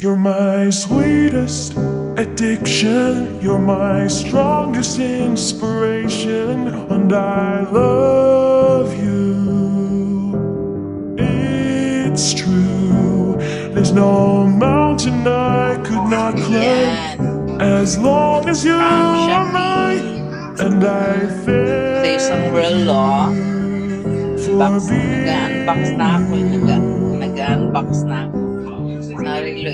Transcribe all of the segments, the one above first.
You're my sweetest addiction. You're my strongest inspiration. And I love you. It's true. There's no mountain I could not climb. As long as you are mine. And I Ito yung isang thank relo. for Box, being nag-unbox na ako. Nag-unbox na ako arreglo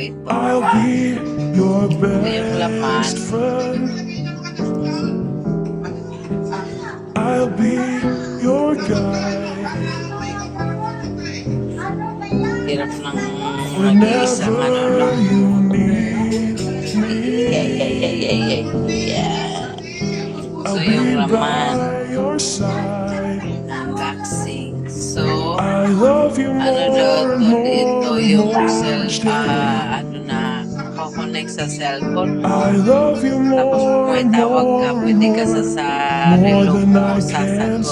be your best la mano. Quiero una, una guisa, mano, ¿no? Yeah, yeah, yeah, yeah, yeah. Soy your side. Love you ano more daw to dito more yung cell, more ah, ano na, kakonect sa cellphone mo. I love you Tapos kung more may tawag ka, more pwede ka sa more. sa More relo mo, sasagot.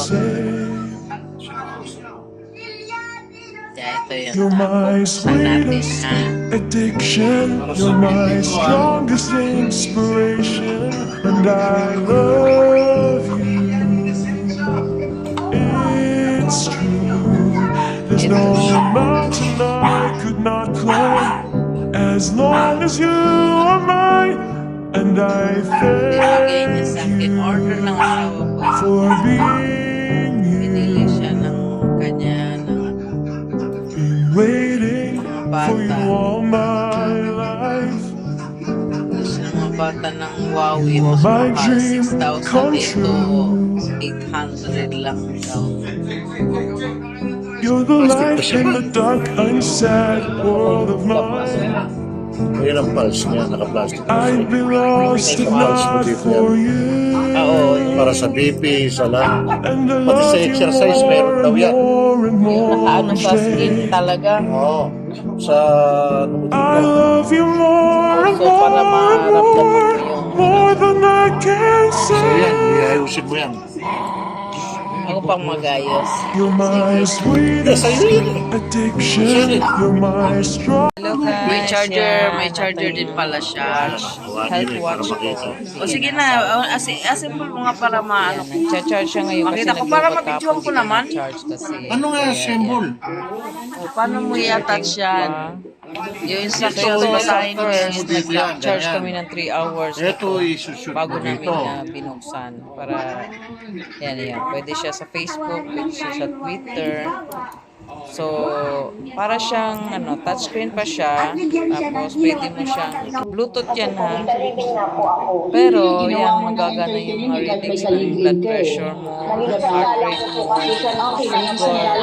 You're my buksan natin sweetest ha. addiction. You're my strongest inspiration. And I love As you are mine. And I thank you for being you. Been waiting for you all my life. You are my dream 6,000 come true. 800 lang daw. You're the light in the dark, unsaid world of mine. Ayun ang pulse niya, naka-plastic. I'd be lost if not for you. Oo. Para sa BP, sa. And I Pati love sa you exercise, meron more daw and yan. more and more nakaano sa skin talaga. Oo. Sa, ano I love you more and So, para maramdaman mo more, more than I can So yan, say. iayusin mo yan. Ako pang magayos. You're my yan. addiction. You're my strong. Hello guys. May charger, may charger din pala siya. Health watch. O sige na, o, asi, asimple mo nga para maano ko. Nag-charge siya ngayon kasi Makita ko, para ako, ko naman. kasi. Ano nga, symbol? O, paano mo i-attach yan? Yung instruction yung sa Dito yan, nag-charge kami ng 3 hours Ito, isushoot bago mo namin dito. na binuksan para yan yan. Pwede siya sa Facebook, pwede siya sa Twitter. So, para siyang ano, touchscreen pa siya. Tapos pwede mo siyang Bluetooth yan ha. Pero yan magagana yung mga readings ng blood pressure mo, heart rate mo, sugar,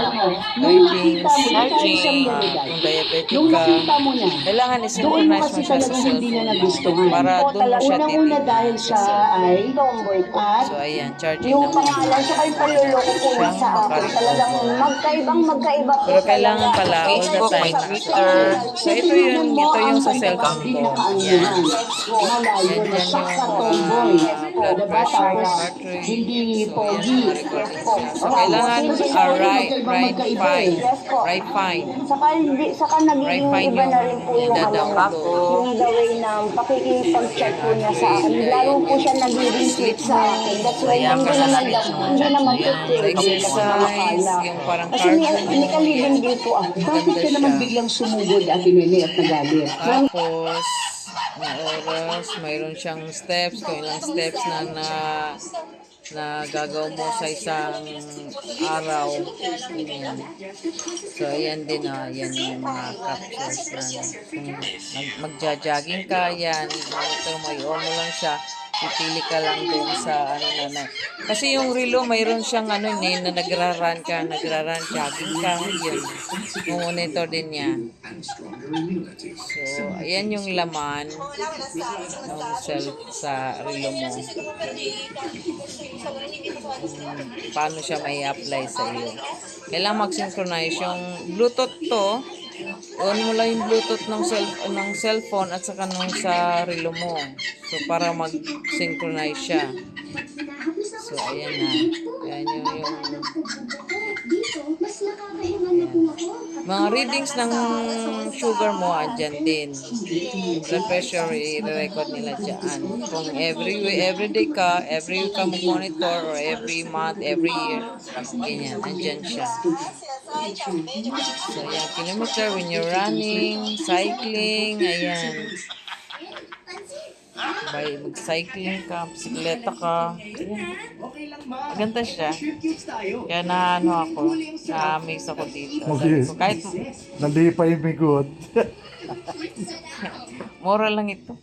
readings, charging, kung diabetic ka. nakita mo na, Kailangan i-synchronize mo kasi siya sa talagang hindi na cellphone. nagustuhan. Para doon mo siya titignan dahil sa cellphone. ay tomboy at So, ayan, charging Yung naman. pangalan sa yung panluloko po Siyang sa akin. Talagang magkaibang magkaiba po Pero kailangan pala all the Facebook, time na- Twitter. So, ito yung, ito yung sa cellphone ko. Yan. Yan yan yung tomboy. Blood pressure, heart rate. hindi So, yan niya. So, kailangan uh, right, right fine. Right fine. Saka, hindi, saka nagiging Right, fine iba na rin po yung ano, yung the way na pakikipag-check po niya sa akin. Lalo po siya nagiging sweet sa akin. That's why hindi kasalanan mo. hindi naman po. Exercise, yung parang Kasi may, cardio. may kalibin din po ako. Bakit ka naman biglang sumugod at inili at nagalit? Tapos, ang oras, mayroon siyang steps, kung ilang steps na na na gagaw mo sa isang araw. Ayan. So, ayan din ah, yan yung mga captures na kung mag, magja-jogging ka, yan, monitor mo, i-on mo lang siya, pipili ka lang dun sa ano na na. Kasi yung relo, mayroon siyang ano eh, na nagra-run ka, nagra-run, jogging ka, yun. Monitor din niya. So, ayan yung laman ng self sa relo mo. Hmm, paano siya may apply sa iyo. Kailangan mag-synchronize yung Bluetooth to. On mo lang yung Bluetooth ng, cell, ng cellphone at saka nung sa relo mo. So, para mag-synchronize siya. So, ayan na. Ayan yung, yung Mga readings ng sugar mo, andyan din. Blood pressure, i-record nila dyan. Kung every every day ka, every week ka mag-monitor, or every month, every year, ganyan, andyan siya. So, yan, kilometer when you're running, cycling, ayan. By mag-cycling ka, bisikleta ka. Ayan. Maganda siya. Kaya na ano ako, na-amaze ako dito. Sabi ko, kahit Nalipay mi good. mura lang ito.